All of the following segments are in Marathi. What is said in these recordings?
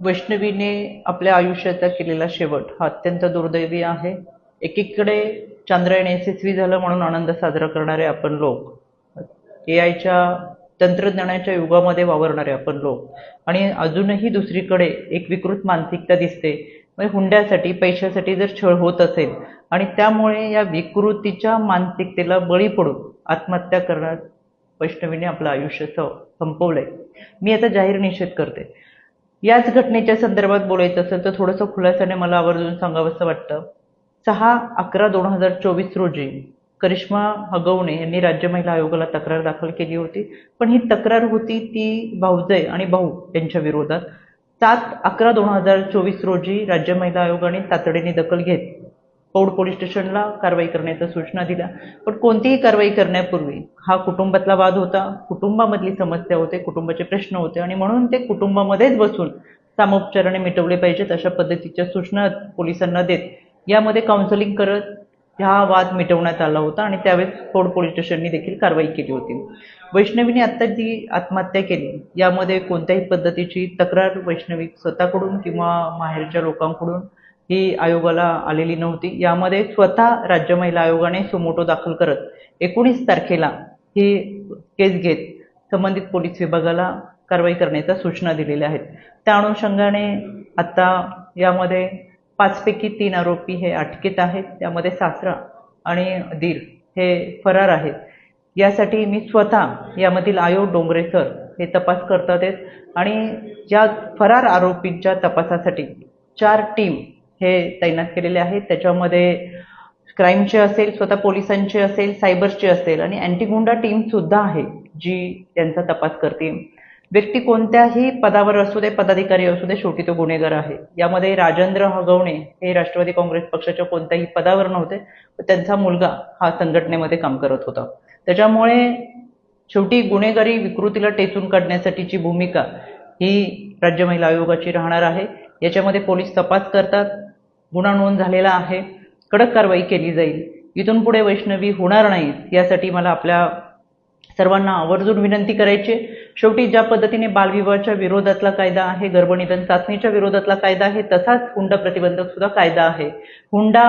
वैष्णवीने आपल्या आयुष्याचा केलेला शेवट हा अत्यंत दुर्दैवी आहे. एकीकडे चांद्रयान यशस्वी झालं म्हणून आनंद साजरा करणारे आपण लोक ए आयच्या तंत्रज्ञानाच्या युगामध्ये वावरणारे आपण लोक आणि अजूनही दुसरीकडे एक विकृत मानसिकता दिसते. म्हणजे हुंड्यासाठी पैशासाठी जर छळ होत असेल आणि त्यामुळे या विकृतीच्या मानसिकतेला बळी पडून आत्महत्या करण्यात वैष्णवीने आपलं आयुष्य संपवलंय. मी याचा जाहीर निषेध करते. याच घटनेच्या संदर्भात बोलायचं असेल तर थोडंसं खुलासाने मला आवर्जून सांगावंसं वाटतं. सहा अकरा दोन हजार चोवीस रोजी करिश्मा हगवणे यांनी राज्य महिला आयोगाला तक्रार दाखल केली होती. पण ही तक्रार होती ती भाऊजय आणि भाऊ यांच्या विरोधात. सात अकरा दोन हजार चोवीस रोजी राज्य महिला आयोगाने तातडीने दखल घेत पौड पोलीस स्टेशनला कारवाई करण्याच्या सूचना दिल्या. पण कोणतीही कारवाई करण्यापूर्वी हा कुटुंबातला वाद होता कुटुंबामधली समस्या होते कुटुंबाचे प्रश्न होते आणि म्हणून ते कुटुंबामध्येच बसून सामोपचाराने मिटवले पाहिजेत अशा पद्धतीच्या सूचना पोलिसांना देत यामध्ये काउन्सिलिंग करत हा वाद मिटवण्यात आला होता आणि त्यावेळेस फोड पोलीस स्टेशननी देखील कारवाई केली होती. वैष्णवीने आत्ता जी आत्महत्या केली. यामध्ये कोणत्याही पद्धतीची तक्रार वैष्णवी स्वतःकडून किंवा माहेरच्या लोकांकडून ही आयोगाला आलेली नव्हती. यामध्ये स्वतः राज्य महिला आयोगाने सुमोटो दाखल करत एकोणीस तारखेला ही केस घेत संबंधित पोलीस विभागाला कारवाई करण्याच्या सूचना दिलेल्या आहेत. त्या अनुषंगाने आता यामध्ये पाचपैकी तीन आरोपी हे अटकेत आहेत. त्यामध्ये सासरा आणि दीर हे फरार आहेत. यासाठी मी स्वतः यामधील आयोग डोंगरेकर हे तपास करतात आहेत. आणि या फरार आरोपींच्या तपासासाठी चार टीम हे तैनात केलेले आहेत. त्याच्यामध्ये क्राईमचे असेल स्वतः पोलिसांचे असेल सायबरचे असेल आणि अँटीगुंडा टीम सुद्धा आहे जी त्यांचा तपास करते. व्यक्ती कोणत्याही पदावर असू दे पदाधिकारी असू दे शेवटी तो गुन्हेगार आहे. यामध्ये राजेंद्र हगवणे हे राष्ट्रवादी काँग्रेस पक्षाच्या कोणत्याही पदावर नव्हते त्यांचा मुलगा हा संघटनेमध्ये काम करत होता. त्याच्यामुळे शेवटी गुन्हेगारी विकृतीला टेचून काढण्यासाठीची भूमिका ही राज्य महिला आयोगाची राहणार आहे. याच्यामध्ये पोलीस तपास करतात गुन्हा नोंद झालेला आहे कडक कारवाई केली जाईल इथून पुढे वैष्णवी होणार नाहीत यासाठी मला आपल्या सर्वांना आवर्जून विनंती करायची. शेवटी ज्या पद्धतीने बालविवाहाच्या विरोधातला कायदा आहे गर्भनिधन चाचणीच्या विरोधातला कायदा आहे तसाच हुंडा प्रतिबंधक सुद्धा कायदा आहे. हुंडा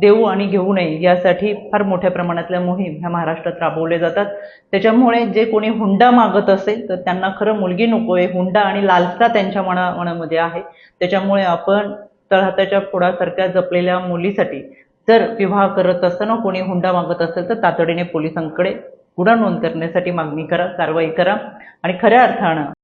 देऊ आणि घेऊ नये यासाठी फार मोठ्या प्रमाणातल्या मोहीम ह्या महाराष्ट्रात राबवल्या जातात. त्याच्यामुळे जे कोणी हुंडा मागत असेल तर त्यांना खरं मुलगी नको आहे. हुंडा आणि लालसा त्यांच्या मना मनामध्ये आहे. त्याच्यामुळे आपण तळहाताच्या फोडासारख्या जपलेल्या मुलीसाठी जर विवाह करत असताना कोणी हुंडा मागत असेल तर तातडीने पोलिसांकडे पुढे नोंद करण्यासाठी मागणी करा कारवाई करा आणि खऱ्या अर्थानं